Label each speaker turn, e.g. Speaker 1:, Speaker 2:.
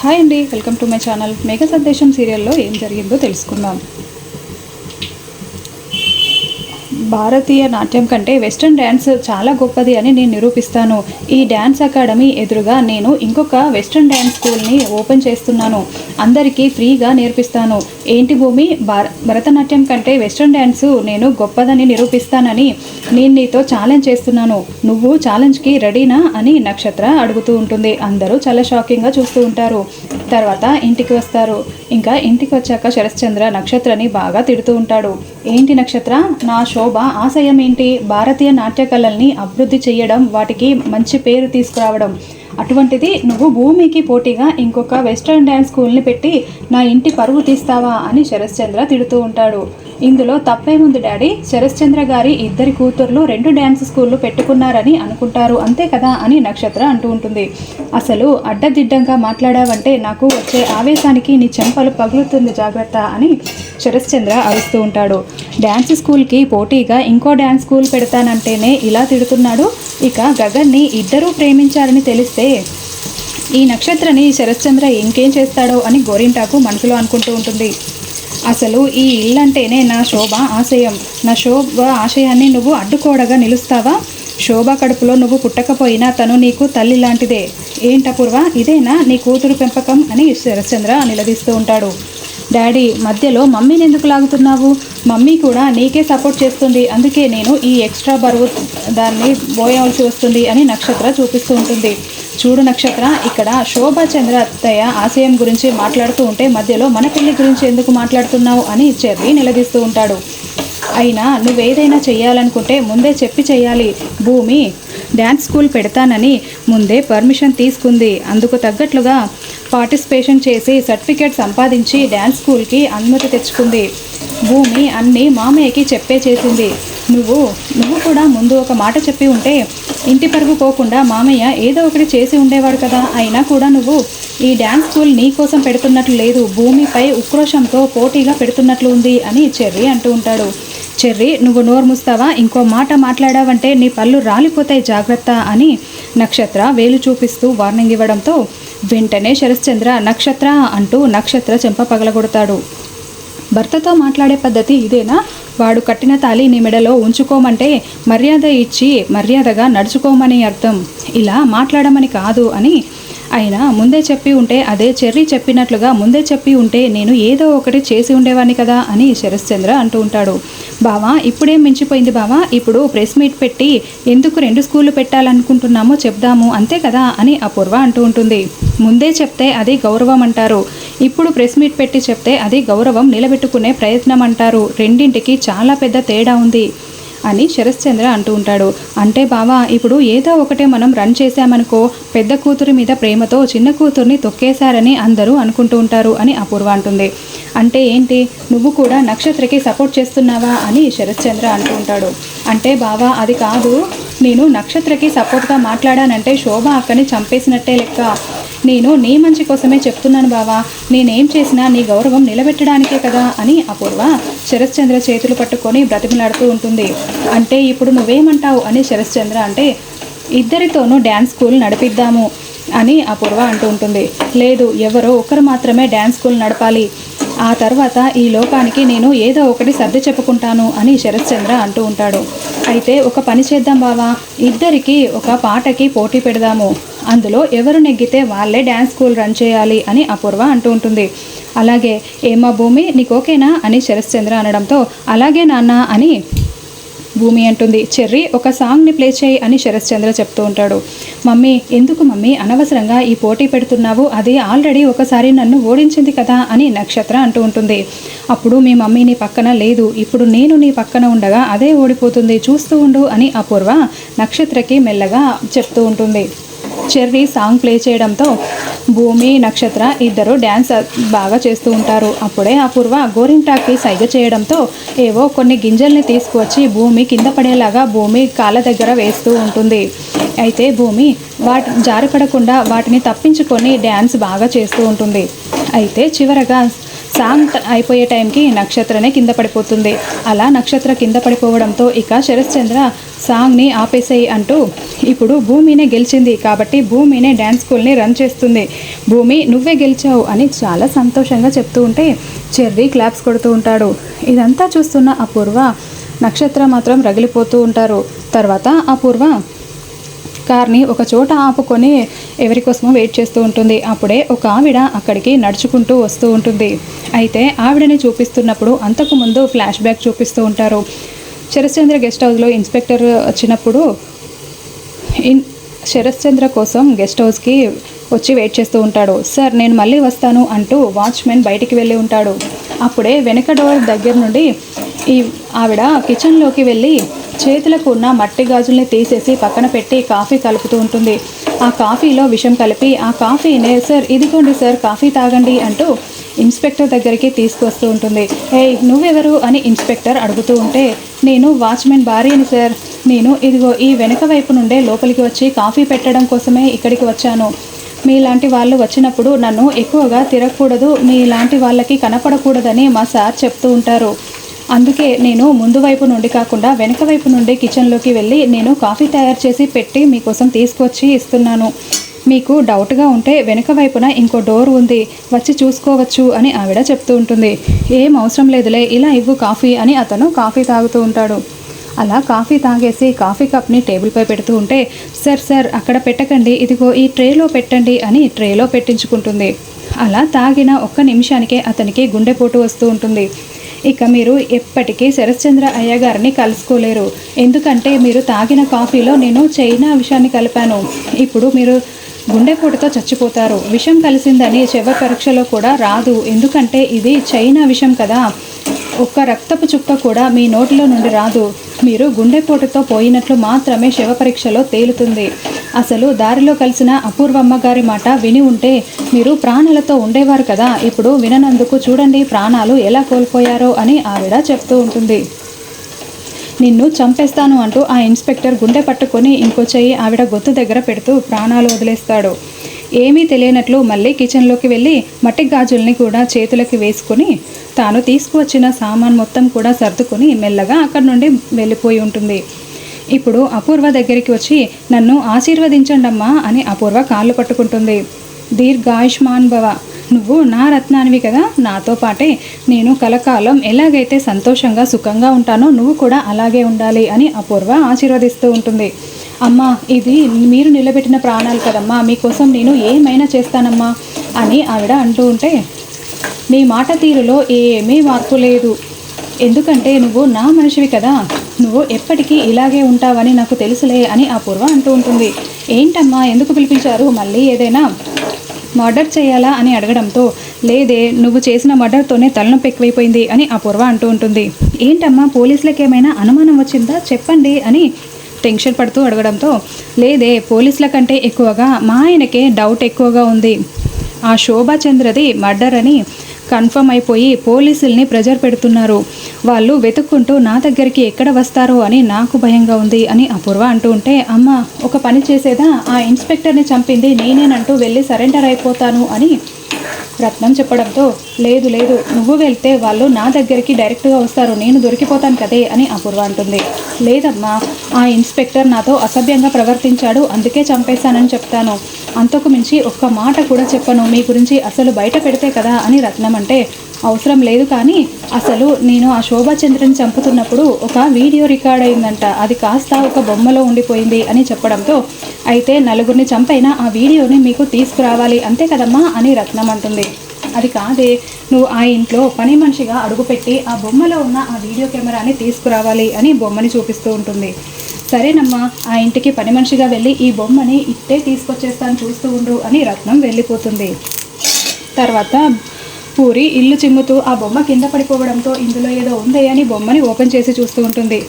Speaker 1: Hi అండి welcome to my channel మేఘ సందేశం సీరియల్లో ఏం జరిగిందో తెలుసుకుందాం. భారతీయ నాట్యం కంటే వెస్ట్రన్ డ్యాన్స్ చాలా గొప్పది అని నేను నిరూపిస్తాను. ఈ డ్యాన్స్ అకాడమీ ఎదురుగా నేను ఇంకొక వెస్ట్రన్ డ్యాన్స్ స్కూల్ని ఓపెన్ చేస్తున్నాను. అందరికీ ఫ్రీగా నేర్పిస్తాను. ఏంటి భూమి? భార భరతనాట్యం కంటే వెస్ట్రన్ డ్యాన్స్ నేను గొప్పదని నిరూపిస్తానని నేను నీతో ఛాలెంజ్ చేస్తున్నాను. నువ్వు ఛాలెంజ్కి రెడీనా అని నక్షత్ర అడుగుతూ ఉంటుంది. అందరూ చాలా షాకింగ్గా చూస్తూ ఉంటారు. తర్వాత ఇంటికి వస్తారు. ఇంకా ఇంటికి వచ్చాక శరశ్చంద్ర నక్షత్రని బాగా తిడుతూ ఉంటాడు. ఏంటి నక్షత్ర? నా శోభ ఆశయం ఏంటి భారతీయ నాట్య కళల్ని అభివృద్ధి చేయడం వాటికి మంచి పేరు తీసుకురావడం. అటువంటిది నువ్వు భూమికి పోటీగా ఇంకొక వెస్ట్రన్ డ్యాన్స్ స్కూల్ని పెట్టి నా ఇంటి పరువు తీస్తావా అని శరశ్చంద్ర తిడుతూ ఉంటాడు. ఇందులో తప్పేముంది డాడీ శరశ్చంద్ర గారి ఇద్దరి కూతుర్లు రెండు డ్యాన్స్ స్కూళ్ళు పెట్టుకున్నారని అనుకుంటారు అంతే కదా అని నక్షత్ర అంటూ ఉంటుంది. అసలు అడ్డదిడ్డంగా మాట్లాడావంటే నాకు వచ్చే ఆవేశానికి నీ చెంపలు పగులుతుంది జాగ్రత్త అని శరశ్చంద్ర అరుస్తూ ఉంటాడు. డ్యాన్స్ స్కూల్కి పోటీగా ఇంకో డ్యాన్స్ స్కూల్ పెడతానంటేనే ఇలా తిడుతున్నాడు. ఇక గగన్ని ఇద్దరూ ప్రేమించారని తెలిస్తే ఈ నక్షత్రని శరశ్చంద్ర ఇంకేం చేస్తాడో అని గోరింటాకు మనసులో అనుకుంటూ ఉంటుంది. అసలు ఈ ఇల్లంటేనే నా శోభ ఆశయం. నా శోభ ఆశయాన్ని నువ్వు అడ్డుకోడగా నిలుస్తావా? శోభ కడుపులో నువ్వు పుట్టకపోయినా తను నీకు తల్లి లాంటిదే. ఏంటపూర్వ ఇదేనా? నీ కూతురు పెంపకం అని శరశ్చంద్ర నిలదీస్తూ ఉంటాడు. డాడీ మధ్యలో మమ్మీని ఎందుకు లాగుతున్నావు? మమ్మీ కూడా నీకే సపోర్ట్ చేస్తుంది. అందుకే నేను ఈ ఎక్స్ట్రా బరువు దాన్ని పోయవలసి వస్తుంది అని నక్షత్ర చూపిస్తూ ఉంటుంది. చూడు నక్షత్ర ఇక్కడ శోభా చంద్ర అత్తయ్య ఆశయం గురించి మాట్లాడుతూ ఉంటే మధ్యలో మన పెళ్ళి గురించి ఎందుకు మాట్లాడుతున్నావు అని చెర్రీ నిలదీస్తూ ఉంటాడు. అయినా నువ్వేదైనా చేయాలనుకుంటే ముందే చెప్పి చెయ్యాలి. భూమి డ్యాన్స్ స్కూల్ పెడతానని ముందే పర్మిషన్ తీసుకుంది. అందుకు తగ్గట్లుగా పార్టిసిపేషన్ చేసి సర్టిఫికేట్ సంపాదించి డ్యాన్స్ స్కూల్కి అనుమతి తెచ్చుకుంది. భూమి అన్నీ మామయ్యకి చెప్పే చేసింది. నువ్వు నువ్వు కూడా ముందు ఒక మాట చెప్పి ఉంటే ఇంటి పరుగు పోకుండా మామయ్య ఏదో ఒకటి చేసి ఉండేవాడు కదా. అయినా కూడా నువ్వు ఈ డ్యాన్స్ స్కూల్ నీ కోసం పెడుతున్నట్లు లేదు. భూమిపై ఉక్రోషంతో పోటీగా పెడుతున్నట్లు ఉంది అని చెర్రీ అంటూ ఉంటాడు. చెర్రీ నువ్వు నోరు మూస్తావా? ఇంకో మాట మాట్లాడావంటే నీ పళ్ళు రాలిపోతాయి జాగ్రత్త అని నక్షత్ర వేలు చూపిస్తూ వార్నింగ్ ఇవ్వడంతో వెంటనే శరశ్చంద్ర నక్షత్ర అంటూ నక్షత్ర చెంప పగలగొడతాడు. భర్తతో మాట్లాడే పద్ధతి ఇదేనా? వాడు కట్టిన తాలి నీ మెడలో ఉంచుకోమంటే మర్యాద ఇచ్చి మర్యాదగా నడుచుకోమని అర్థం. ఇలా మాట్లాడమని కాదు అని అయినా ముందే చెప్పి ఉంటే అదే చెర్రీ చెప్పినట్లుగా ముందే చెప్పి ఉంటే నేను ఏదో ఒకటి చేసి ఉండేవాడిని కదా అని శరశ్చంద్ర అంటూ ఉంటాడు. బావా ఇప్పుడేం మించిపోయింది బావా. ఇప్పుడు ప్రెస్ మీట్ పెట్టి ఎందుకు రెండు స్కూళ్ళు పెట్టాలనుకుంటున్నామో చెప్దాము అంతే కదా అని అపూర్వ అంటూ ఉంటుంది. ముందే చెప్తే అది గౌరవం అంటారు. ఇప్పుడు ప్రెస్ మీట్ పెట్టి చెప్తే అది గౌరవం నిలబెట్టుకునే ప్రయత్నం అంటారు. రెండింటికి చాలా పెద్ద తేడా ఉంది. అని శరశ్చంద్ర అంటూ ఉంటాడు. అంటే బావా ఇప్పుడు ఏదో ఒకటే మనం రన్ చేశామనుకో పెద్ద కూతురి మీద ప్రేమతో చిన్న కూతుర్ని తొక్కేశారని అందరూ అనుకుంటూ ఉంటారు అని అపూర్వ అంటుంది. అంటే ఏంటి? నువ్వు కూడా నక్షత్రకి సపోర్ట్ చేస్తున్నావా అని శరశ్చంద్ర అంటూ ఉంటాడు. అంటే బావా అది కాదు. నేను నక్షత్రకి సపోర్ట్గా మాట్లాడానంటే శోభ అక్కని చంపేసినట్టే లెక్క. నేను నీ మంచి కోసమే చెప్తున్నాను బావా. నేనేం చేసినా నీ గౌరవం నిలబెట్టడానికే కదా అని అపూర్వ శరశ్చంద్ర చేతులు పట్టుకొని బ్రతిమలాడుతూ ఉంటుంది. అంటే ఇప్పుడు నువ్వేమంటావు అని శరశ్చంద్ర అంటే ఇద్దరితోనూ డ్యాన్స్ స్కూల్ నడిపిద్దాము అని అపూర్వ అంటూ ఉంటుంది. లేదు ఎవరో ఒకరు మాత్రమే డ్యాన్స్ స్కూల్ నడపాలి. ఆ తర్వాత ఈ లోకానికి నేను ఏదో ఒకటి సర్ది చెప్పుకుంటాను అని శరశ్చంద్ర అంటూ ఉంటాడు. అయితే ఒక పని చేద్దాం బావా ఇద్దరికి ఒక పాటకి పోటీ పెడదాము. అందులో ఎవరు నెగ్గితే వాళ్ళే డ్యాన్స్ స్కూల్ రన్ చేయాలి అని అపూర్వ అంటూ ఉంటుంది. అలాగే ఏమా భూమి నీకు ఓకేనా? అని శరశ్చంద్ర అనడంతో అలాగే నాన్న అని భూమి అంటుంది. చెర్రీ ఒక సాంగ్ని ప్లే చేయి అని శరశ్చంద్ర చెప్తూ ఉంటాడు. మమ్మీ ఎందుకు మమ్మీ? అనవసరంగా ఈ పోటీ పెడుతున్నావు. అది ఆల్రెడీ ఒకసారి నన్ను ఓడించింది కదా అని నక్షత్ర అంటూ ఉంటుంది. అప్పుడు మీ మమ్మీ నీ పక్కన లేదు. ఇప్పుడు నేను నీ పక్కన ఉండగా అదే ఓడిపోతుంది. చూస్తూ ఉండు అని అపూర్వ నక్షత్రకి మెల్లగా చెప్తూ ఉంటుంది. చెర్రీ సాంగ్ ప్లే చేయడంతో భూమి నక్షత్ర ఇద్దరు డ్యాన్స్ బాగా చేస్తూ ఉంటారు. అప్పుడే అపూర్వ గోరింటాకి సైగ చేయడంతో ఏవో కొన్ని గింజల్ని తీసుకువచ్చి భూమి కింద పడేలాగా భూమి కాళ్ళ దగ్గర వేస్తూ ఉంటుంది. అయితే భూమి వాటి జారిపడకుండా వాటిని తప్పించుకొని డ్యాన్స్ బాగా చేస్తూ ఉంటుంది. అయితే చివరగా సాంగ్ అయిపోయే టైంకి నక్షత్రనే కింద పడిపోతుంది. అలా నక్షత్ర కింద పడిపోవడంతో ఇక శరశ్చంద్ర సాంగ్ని ఆపేసేయి అంటూ ఇప్పుడు భూమినే గెలిచింది కాబట్టి భూమినే డ్యాన్స్ స్కూల్ని రన్ చేస్తుంది. భూమి నువ్వే గెలిచావు అని చాలా సంతోషంగా చెప్తూ ఉంటే చెర్రీ క్లాప్స్ కొడుతూ ఉంటాడు. ఇదంతా చూస్తున్న అపూర్వ నక్షత్ర మాత్రం రగిలిపోతూ ఉంటారు. తర్వాత అపూర్వ కార్ని ఒక చోట ఆపుకొని ఎవరి కోసమో వెయిట్ చేస్తూ ఉంటుంది. అప్పుడే ఒక ఆవిడ అక్కడికి నడుచుకుంటూ వస్తూ ఉంటుంది. అయితే ఆవిడని చూపిస్తున్నప్పుడు అంతకు ముందు ఫ్లాష్ బ్యాక్ చూపిస్తూ ఉంటారు. శరశ్చంద్ర గెస్ట్ హౌస్లో ఇన్స్పెక్టర్ వచ్చినప్పుడు ఇన్ శరశ్చంద్ర కోసం గెస్ట్ హౌస్కి వచ్చి వెయిట్ చేస్తూ ఉంటాడు. సార్ నేను మళ్ళీ వస్తాను అంటూ వాచ్మెన్ బయటికి వెళ్ళి ఉంటాడు. అప్పుడే వెనక డోర్ దగ్గర నుండి ఈ ఆవిడ కిచెన్లోకి వెళ్ళి చేతులకు ఉన్న మట్టి గాజుల్ని తీసేసి పక్కన పెట్టి కాఫీ కలుపుతూ ఉంటుంది. ఆ కాఫీలో విషం కలిపి ఆ కాఫీనే సార్ ఇదిగోండి సార్ కాఫీ తాగండి అంటూ ఇన్స్పెక్టర్ దగ్గరికి తీసుకొస్తూ ఉంటుంది. హే నువ్వెవరు? అని ఇన్స్పెక్టర్ అడుగుతూ ఉంటే నేను వాచ్మెన్ భార్యని సార్. నేను ఇదిగో ఈ వెనక వైపు నుండే లోపలికి వచ్చి కాఫీ పెట్టడం కోసమే ఇక్కడికి వచ్చాను. మీలాంటి వాళ్ళు వచ్చినప్పుడు నన్ను ఎక్కువగా తిరగకూడదు మీలాంటి వాళ్ళకి కనపడకూడదని మా సార్ చెప్తూ ఉంటారు. అందుకే నేను ముందు వైపు నుండి కాకుండా వెనక వైపు నుండి కిచెన్లోకి వెళ్ళి నేను కాఫీ తయారు చేసి పెట్టి మీకోసం తీసుకొచ్చి ఇస్తున్నాను. మీకు డౌట్గా ఉంటే వెనక వైపున ఇంకో డోర్ ఉంది. వచ్చి చూసుకోవచ్చు అని ఆవిడ చెప్తూ ఉంటుంది. ఏం అవసరం లేదులే ఇలా ఇవ్వు కాఫీ అని అతను కాఫీ తాగుతూ ఉంటాడు. అలా కాఫీ తాగేసి కాఫీ కప్ని టేబుల్పై పెడుతూ ఉంటే సార్ సార్ అక్కడ పెట్టకండి ఇదిగో ఈ ట్రేలో పెట్టండి అని ట్రేలో పెట్టించుకుంటుంది. అలా తాగిన ఒక్క నిమిషానికే అతనికి గుండెపోటు వస్తూ ఉంటుంది. ఇక మీరు ఎప్పటికీ శరశ్చంద్ర అయ్య గారిని కలుసుకోలేరు. ఎందుకంటే మీరు తాగిన కాఫీలో నేను చైనా విషయాన్ని కలిపాను. ఇప్పుడు మీరు గుండెపోటుతో చచ్చిపోతారు. విషం కలిసిందని శవ పరీక్షలో కూడా రాదు. ఎందుకంటే ఇది చైనా విషం కదా. ఒక్క రక్తపు చుక్క కూడా మీ నోటిలో నుండి రాదు. మీరు గుండెపోటుతో పోయినట్లు మాత్రమే శవపరీక్షలో తేలుతుంది. అసలు దారిలో కలిసిన అపూర్వమ్మ గారి మాట విని ఉంటే మీరు ప్రాణాలతో ఉండేవారు కదా. ఇప్పుడు విననందుకు చూడండి ప్రాణాలు ఎలా కోల్పోయారో అని ఆవిడ చెప్తూ ఉంటుంది. నిన్ను చంపేస్తాను అంటూ ఆ ఇన్స్పెక్టర్ గుండె పట్టుకొని ఇంకో చెయ్యి ఆవిడ గొత్తు దగ్గర పెడుతూ ప్రాణాలు వదిలేస్తాడు. ఏమీ తెలియనట్లు మళ్ళీ కిచెన్లోకి వెళ్ళి మట్టి గాజుల్ని కూడా చేతులకి వేసుకొని తాను తీసుకువచ్చిన సామాన్ మొత్తం కూడా సర్దుకొని మెల్లగా అక్కడి నుండి వెళ్ళిపోయి ఉంటుంది. ఇప్పుడు అపూర్వ దగ్గరికి వచ్చి నన్ను ఆశీర్వదించండమ్మా అని అపూర్వ కాళ్ళు పట్టుకుంటుంది. దీర్ఘాయుష్మాన్ భవ నువ్వు నా రత్నానివి కదా? నాతో పాటే నేను కలకాలం ఎలాగైతే సంతోషంగా సుఖంగా ఉంటానో నువ్వు కూడా అలాగే ఉండాలి అని అపూర్వ ఆశీర్వదిస్తూ ఉంటుంది. అమ్మా ఇది మీరు నిలబెట్టిన ప్రాణాలు కదమ్మా మీకోసం నేను ఏమైనా చేస్తానమ్మా అని ఆవిడ అంటూ ఉంటే నీ మాట తీరులో ఏమీ మార్పు లేదు. ఎందుకంటే నువ్వు నా మనిషివి కదా. నువ్వు ఎప్పటికీ ఇలాగే ఉంటావని నాకు తెలుసులే అని అపూర్వ అంటూ ఉంటుంది. ఏంటమ్మా ఎందుకు పిలిపించారు? మళ్ళీ ఏదైనా మర్డర్ చేయాలా అని అడగడంతో లేదే నువ్వు చేసిన మర్డర్తోనే తలనొప్పి ఎక్కువైపోయింది అని అపూర్వ అంటూ ఉంటుంది. ఏంటమ్మా పోలీసులకు ఏమైనా అనుమానం వచ్చిందా? చెప్పండి అని టెన్షన్ పడుతూ అడగడంతో లేదే పోలీసుల కంటే ఎక్కువగా మా ఆయనకే డౌట్ ఎక్కువగా ఉంది. ఆ శోభాచంద్రది మర్డర్ అని కన్ఫర్మ్ అయిపోయి పోలీసుల్ని ప్రెజర్ పెడుతున్నారు. వాళ్ళు వెతుక్కుంటూ నా దగ్గరికి ఎక్కడ వస్తారో అని నాకు భయంగా ఉంది అని అపూర్వ అంటూ ఉంటే అమ్మ ఒక పని చేసేదా? ఆ ఇన్స్పెక్టర్ని చంపింది నేనేనంటూ వెళ్ళి సరెండర్ అయిపోతాను అని రత్నం చెప్పడంతో లేదు లేదు నువ్వు వెళ్తే వాళ్ళు నా దగ్గరికి డైరెక్ట్గా వస్తారు నేను దొరికిపోతాను కదే అని అపూర్వ అంటుంది. లేదమ్మా ఆ ఇన్స్పెక్టర్ నాతో అసభ్యంగా ప్రవర్తించాడు అందుకే చంపేశానని చెప్తాను. అంతకు మించి ఒక్క మాట కూడా చెప్పను మీ గురించి అసలు బయట పెడితే కదా అని రత్నం అంటే అవసరం లేదు కానీ అసలు నేను ఆ శోభాచంద్రని చంపుతున్నప్పుడు ఒక వీడియో రికార్డ్ అయిందంట. అది కాస్త ఒక బొమ్మలో ఉండిపోయింది అని చెప్పడంతో అయితే నలుగురిని చంపైనా ఆ వీడియోని మీకు తీసుకురావాలి అంతే కదమ్మా అని రత్నం అంటుంది. అది కాదే నువ్వు ఆ ఇంట్లో పని మనిషిగా అడుగుపెట్టి ఆ బొమ్మలో ఉన్న ఆ వీడియో కెమెరాని తీసుకురావాలి అని బొమ్మని చూపిస్తూ ఉంటుంది. సరేనమ్మా ఆ ఇంటికి పని మనిషిగా వెళ్ళి ఈ బొమ్మని ఇట్టే తీసుకొచ్చేస్తాను చూస్తూ ఉండు అని రత్నం వెళ్ళిపోతుంది. తర్వాత పూరి ఇల్లు చిమ్ముతూ ఆ బొమ్మ కింద పడిపోవడంతో ఇందులో ఏదో ఉంది అని బొమ్మని ఓపెన్ చేసి చూస్తూ ఉంటుంది.